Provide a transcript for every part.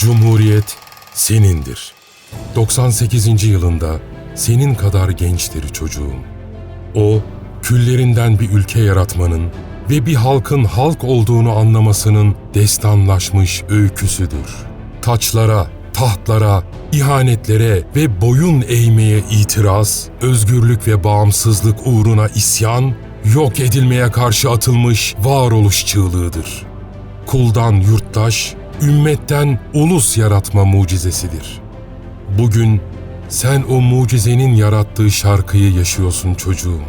Cumhuriyet senindir. 98. yılında senin kadar gençtir çocuğum. O, küllerinden bir ülke yaratmanın ve bir halkın halk olduğunu anlamasının destanlaşmış öyküsüdür. Taçlara, tahtlara, ihanetlere ve boyun eğmeye itiraz, özgürlük ve bağımsızlık uğruna isyan, yok edilmeye karşı atılmış varoluş çığlığıdır. Kuldan yurttaş, ümmetten ulus yaratma mucizesidir. Bugün sen o mucizenin yarattığı şarkıyı yaşıyorsun çocuğum.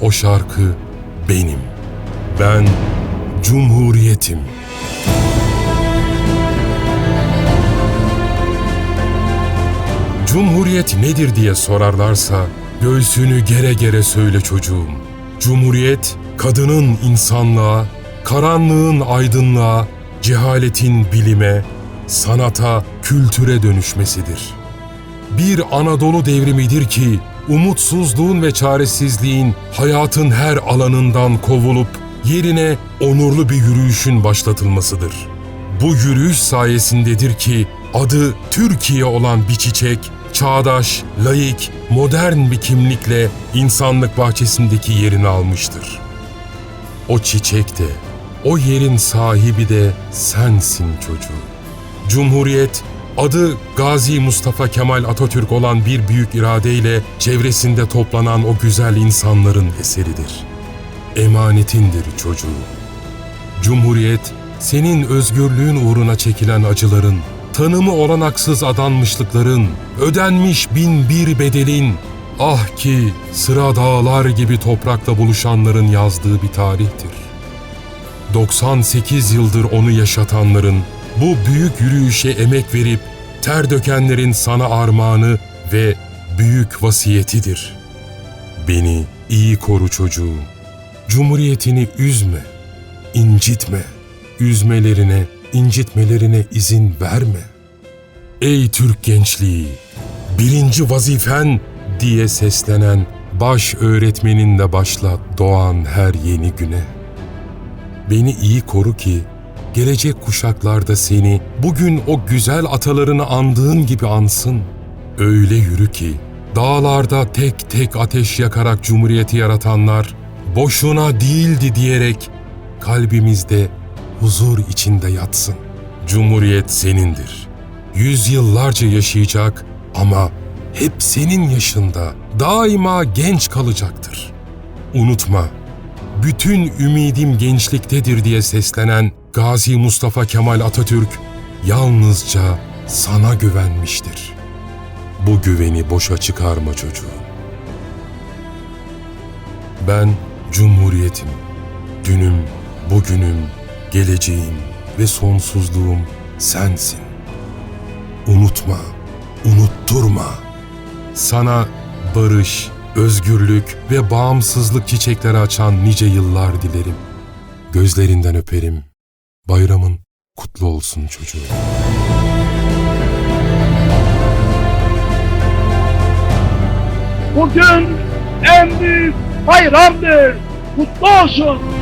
O şarkı benim. Ben Cumhuriyetim. Cumhuriyet nedir diye sorarlarsa göğsünü gere gere söyle çocuğum. Cumhuriyet kadının insanlığa, karanlığın aydınlığa, cehaletin bilime, sanata, kültüre dönüşmesidir. Bir Anadolu devrimidir ki umutsuzluğun ve çaresizliğin hayatın her alanından kovulup yerine onurlu bir yürüyüşün başlatılmasıdır. Bu yürüyüş sayesindedir ki adı Türkiye olan bir çiçek, çağdaş, laik, modern bir kimlikle insanlık bahçesindeki yerini almıştır. O çiçek de, o yerin sahibi de sensin çocuğum. Cumhuriyet, adı Gazi Mustafa Kemal Atatürk olan bir büyük iradeyle çevresinde toplanan o güzel insanların eseridir. Emanetindir çocuğum. Cumhuriyet, senin özgürlüğün uğruna çekilen acıların, tanımı olanaksız adanmışlıkların, ödenmiş bin bir bedelin, ah ki sıra dağlar gibi toprakla buluşanların yazdığı bir tarihtir. 98 yıldır onu yaşatanların, bu büyük yürüyüşe emek verip ter dökenlerin sana armağanı ve büyük vasiyetidir. Beni iyi koru çocuğum. Cumhuriyetini üzme, incitme. Üzmelerine, incitmelerine izin verme. Ey Türk gençliği, birinci vazifen diye seslenen baş öğretmeninle başla doğan her yeni güne. Beni iyi koru ki gelecek kuşaklarda seni bugün o güzel atalarını andığın gibi ansın. Öyle yürü ki dağlarda tek tek ateş yakarak cumhuriyeti yaratanlar boşuna değildi diyerek kalbimizde huzur içinde yatsın. Cumhuriyet senindir. Yüzyıllarca yaşayacak ama hep senin yaşında daima genç kalacaktır. Unutma, bütün ümidim gençliktedir diye seslenen Gazi Mustafa Kemal Atatürk yalnızca sana güvenmiştir. Bu güveni boşa çıkarma çocuğum. Ben Cumhuriyetim. Dünüm, bugünüm, geleceğim ve sonsuzluğum sensin. Unutma, unutturma. Sana barış, özgürlük ve bağımsızlık çiçekleri açan nice yıllar dilerim. Gözlerinden öperim. Bayramın kutlu olsun çocuğum. Bugün en büyük bayramdır. Kutlu olsun.